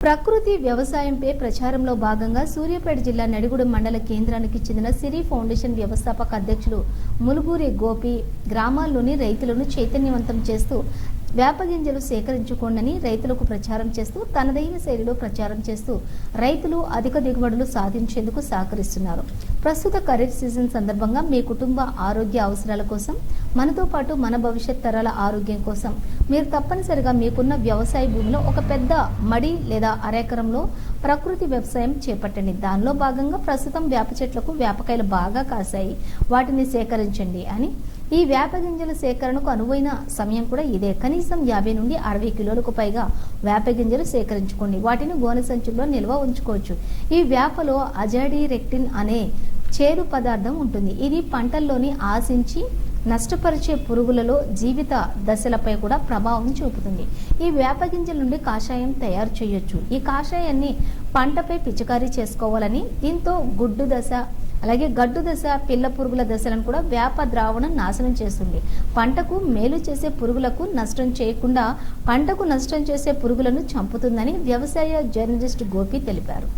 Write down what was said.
ప్రకృతి వ్యవసాయంపై ప్రచారంలో భాగంగా సూర్యాపేట జిల్లా నడిగూడెం మండల కేంద్రానికి చెందిన సిరి ఫౌండేషన్ వ్యవస్థాపక అధ్యక్షులు ములుగూరి గోపి గ్రామాల్లోని రైతులను చైతన్యవంతం చేస్తూ వేప గింజలు సేకరించుకోండని రైతులకు ప్రచారం చేస్తూ తనదైన శైలిలో ప్రచారం చేస్తూ రైతులు అధిక దిగుబడులు సాధించేందుకు సహకరిస్తున్నారు. ప్రస్తుత ఖరీఫ్ సీజన్ సందర్భంగా మీ కుటుంబ ఆరోగ్య అవసరాల కోసం మనతో పాటు మన భవిష్యత్ తరాల ఆరోగ్యం కోసం మీరు తప్పనిసరిగా మీకున్న వ్యవసాయ భూమిలో ఒక పెద్ద మడి లేదా అరెకరంలో ప్రకృతి వ్యవసాయం చేపట్టండి. దానిలో భాగంగా ప్రస్తుతం వేప చెట్లకు వేపకాయలు బాగా కాశాయి వాటిని సేకరించండి అని ఈ వేప గింజల సేకరణకు అనువైన సమయం కూడా ఇదే. కనీసం యాభై నుండి అరవై కిలోలకు పైగా వేప గింజలు సేకరించుకోండి. వాటిని గోనె సంచుల్లో నిల్వ ఉంచుకోవచ్చు. ఈ వేపలో అజాడి రెక్టిన్ అనే చేదు పదార్థం ఉంటుంది. ఇది పంటల్లోని ఆశించి నష్టపరిచే పురుగులలో జీవిత దశలపై కూడా ప్రభావం చూపుతుంది. ఈ వేప గింజల నుండి కాషాయం తయారు చేయొచ్చు. ఈ కాషాయాన్ని పంటపై పిచికారీ చేసుకోవాలని దీంతో గుడ్డు దశ అలాగే గడ్డు దశ పిల్ల పురుగుల దశలను కూడా వేప ద్రావణం నాశనం చేస్తుంది. పంటకు మేలు చేసే పురుగులకు నష్టం చేయకుండా పంటకు నష్టం చేసే పురుగులను చంపుతుందని వ్యవసాయ జర్నలిస్ట్ గోపి తెలిపారు.